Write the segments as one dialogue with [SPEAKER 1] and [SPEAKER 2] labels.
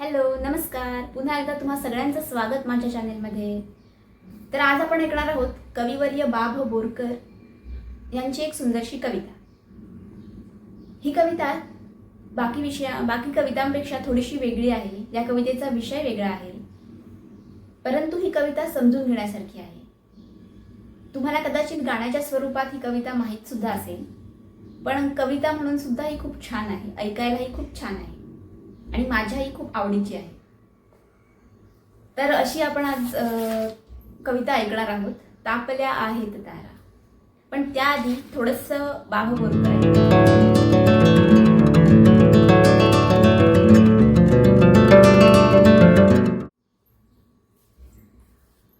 [SPEAKER 1] Hello नमस्कार. पुन्हा एकदा तुम्हा सगळ्यांचं स्वागत माझ्या चॅनेलमध्ये. तर आज आपण ऐकणार आहोत कविवर्य बाभ बोरकर यांची एक सुंदरशी कविता. ही कविता बाकी विषया बाकी कवितांपेक्षा थोडीशी वेगळी आहे. या कवितेचा विषय वेगळा आहे. परंतु ही कविता समजून घेण्यासारखी आहे. तुम्हाला कदाचित गाण्याच्या स्वरूपात ही कविता माहीत सुद्धा असेल पण कविता म्हणून सुद्धा ही खूप छान आहे. ऐकायलाही खूप छान आहे. आणि माझ्याही खूप आवडीची आहे. तर अशी आपण आज कविता ऐकणार आहोत. तापल्या आहेत तारा. पण त्याआधी थोडंसं बाहू आहे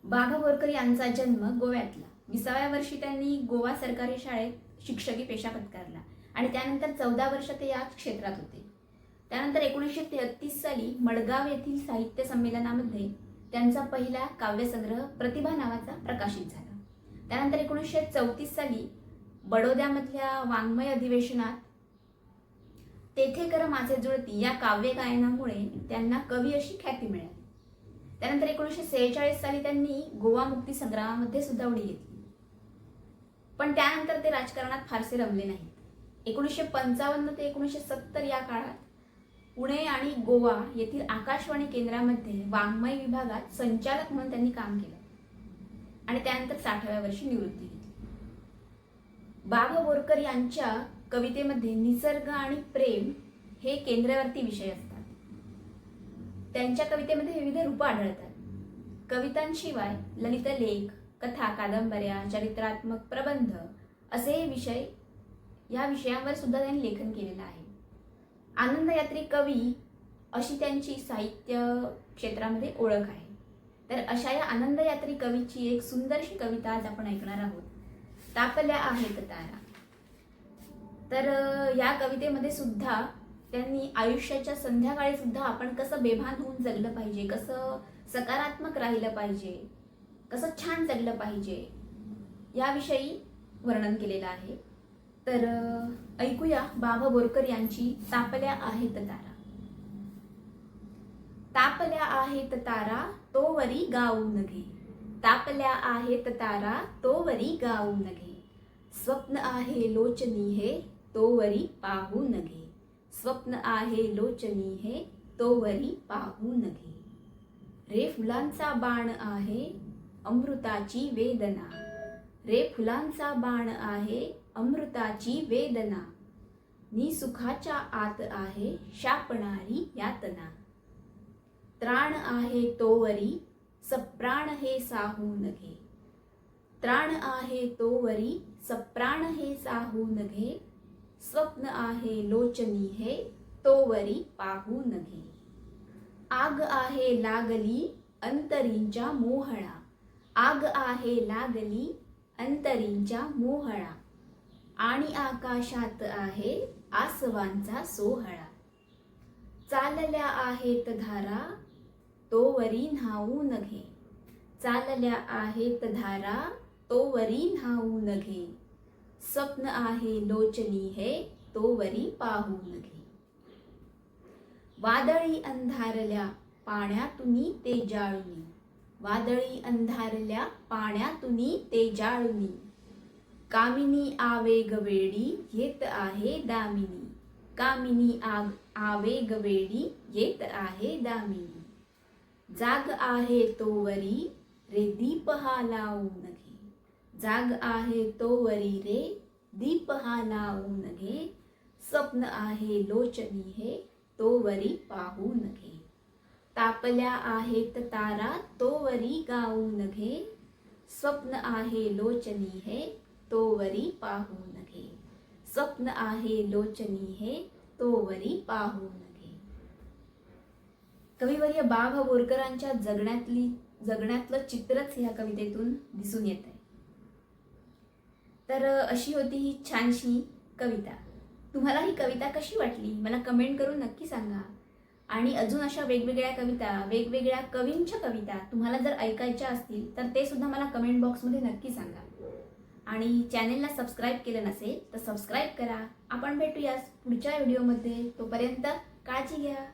[SPEAKER 1] बाघा बोरकर यांचा जन्म गोव्यातला. विसाव्या वर्षी त्यांनी गोवा सरकारी शाळेत शिक्षकी पेशा पत्कारला आणि त्यानंतर चौदा वर्ष ते या क्षेत्रात होते. त्यानंतर एकोणीसशे तेहतीस साली मडगाव येथील साहित्य संमेलनामध्ये त्यांचा पहिला काव्यसंग्रह प्रतिभा नावाचा प्रकाशित झाला. त्यानंतर एकोणीसशे चौतीस साली बडोद्यामधल्या वाङ्मय अधिवेशनात तेथे कर माझे जुळती या काव्य गायनामुळे त्यांना कवी अशी ख्याती मिळाली. त्यानंतर एकोणीसशे सेहेचाळीस साली त्यांनी गोवा मुक्ती संग्रामामध्ये सुद्धा उडी घेतली. पण त्यानंतर ते राजकारणात फारसे रमले नाहीत. एकोणीसशे पंचावन्न ते एकोणीसशे सत्तर या काळात पुणे आणि गोवा येथील आकाशवाणी केंद्रामध्ये वाङ्मय विभागात संचालक म्हणून त्यांनी काम केलं. आणि त्यानंतर साठाव्या वर्षी निवृत्ती घेतली. बाभ बोरकर यांच्या कवितेमध्ये निसर्ग आणि प्रेम हे केंद्रावरती विषय असतात. त्यांच्या कवितेमध्ये विविध रूपं आढळतात. कवितांशिवाय ललित लेख कथा कादंबऱ्या चरित्रात्मक प्रबंध असे विषय या विषयांवर सुद्धा त्यांनी लेखन केलेलं आहे. आनंदयात्री कवी अशी त्यांची साहित्य क्षेत्रामध्ये ओळख आहे. तर अशा या आनंदयात्री कवीची एक सुंदरशी कविता आज आपण ऐकणार आहोत. तापल्या आहेत तारा. तर या कवितेमध्ये सुद्धा त्यांनी आयुष्याच्या संध्याकाळी सुद्धा आपण कसं बेभान होऊन जगलं पाहिजे कसं सकारात्मक राहिलं पाहिजे कसं छान जगलं पाहिजे याविषयी वर्णन केलेलं आहे. तर ऐकूया बाबा बोरकर यांची तापल्या आहेत तारा. तापल्या आहेत तारा तो वरी गाऊन घे. तापल्या आहेत तारा तो वरी गाऊन घे. स्वप्न आहे लोचनी हे तो वरी पाहून घे. स्वप्न आहे लोचनी हे तो वरी पाहून घे. रे फुलांचा बाण आहे अमृताची वेदना. रे फुलांचा बाण आहे अमृताची वेदना. नि सुखाच्या आत आहे शापणारी यातना. त्राण आहे तोवरी सप्राण हे साहून घे. त्राण आहे तोवरी सप्राण हे साहून घे. स्वप्न आहे लोचनी हे तोवरी पाहून घे. आग आहे लागली अंतरींच्या मोहळा. आग आहे लागली अंतरींच्या मोहळा. आणि आकाशात आहे आसवांचा सोहळा. चालल्या आहेत धारा तोवरी न्हावू नघे. चालल्या आहेत धारा तोवरी न्हावू नघे. स्वप्न आहे लोचनी हे तोवरी पाहू नघे. वादळी अंधारल्या पाण्यातुनी ते जाळुनी. वादळी अंधारल्या पाण्यातुनी ते जाळुनी. कामिनी आवेग वेडी येत आहे दामिनी. कामिनी आग आवेग वेडी येत आहे दामिनी. जाग आहे तोवरी रे दीप हा लावून घे. जाग आहे तोवरी रे दीप हा लावून घे. स्वप्न आहे लोचनी हे तोवरी पाहू घे. तापल्या आहेत तारा तोवरी गाऊन घे. स्वप्न आहे लोचनी हे तोवरी पाहू नघे. स्वप्न आहे लोचनी हे तोवरी पाहू नघे. कविवर्य बाभ बोरकरांच्या जगण्यातली जगण्यातलं चित्रच ह्या कवितेतून दिसून येत आहे. तर अशी होती ही छानशी कविता. तुम्हाला ही कविता कशी वाटली? मला कमेंट करून नक्की सांगा. आणि अजून अशा वेगवेगळ्या कविता वेगवेगळ्या कवींच्या कविता तुम्हाला जर ऐकायच्या असतील तर ते सुद्धा मला कमेंट बॉक्समध्ये नक्की सांगा. आणि चॅनेलला सबस्क्राईब केलं नसेल तर सबस्क्राईब करा. आपण भेटूयाच पुढच्या व्हिडिओमध्ये तोपर्यंत काळजी घ्या.